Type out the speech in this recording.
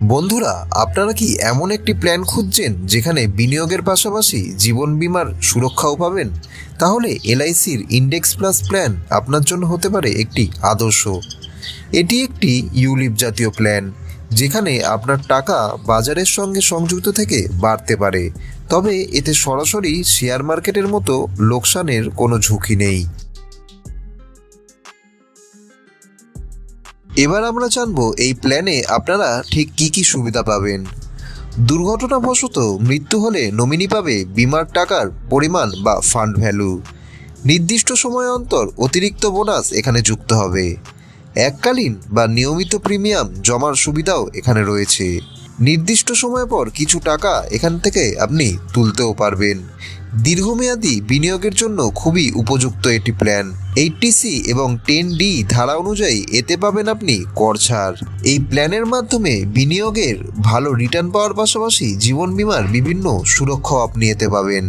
বন্ধুরা, আপনারা কি এমন একটি প্ল্যান খুঁজছেন যেখানে বিনিয়োগের পাশাপাশি জীবন বীমার সুরক্ষাও পাবেন? তাহলে এলআইসির ইন্ডেক্স প্লাস প্ল্যান আপনার জন্য হতে পারে একটি আদর্শ। এটি একটি ইউলিপ জাতীয় প্ল্যান যেখানে আপনার টাকা বাজারের সঙ্গে সংযুক্ত থেকে বাড়তে পারে। তবে এতে সরাসরি শেয়ার মার্কেটের মতো লোকসানের কোনো ঝুঁকি নেই। এবার আমরা জানব এই প্ল্যানে আপনারা ঠিক কি কি সুবিধা পাবেন। দুর্ঘটনাবশত মৃত্যু হলে নমিনি পাবে বিমার টাকার পরিমাণ বা ফান্ড ভ্যালু। নির্দিষ্ট সময় অন্তর অতিরিক্ত বোনাস এখানে যুক্ত হবে। এককালীন বা নিয়মিত প্রিমিয়াম জমার সুবিধাও এখানে রয়েছে। নির্দিষ্ট সময় পর কিছু টাকা এখান থেকে আপনি তুলতেও পারবেন। দীর্ঘমেয়াদী বিনিয়োগের জন্য খুবই উপযুক্ত এটি প্ল্যান এইটিসি এবং টেন ডি ধারা অনুযায়ী এতে পাবেন আপনি কর ছাড়। এই প্ল্যানের মাধ্যমে বিনিয়োগের ভালো রিটার্ন পাওয়ার পাশাপাশি জীবন বিমার বিভিন্ন সুরক্ষাও আপনি এতে পাবেন।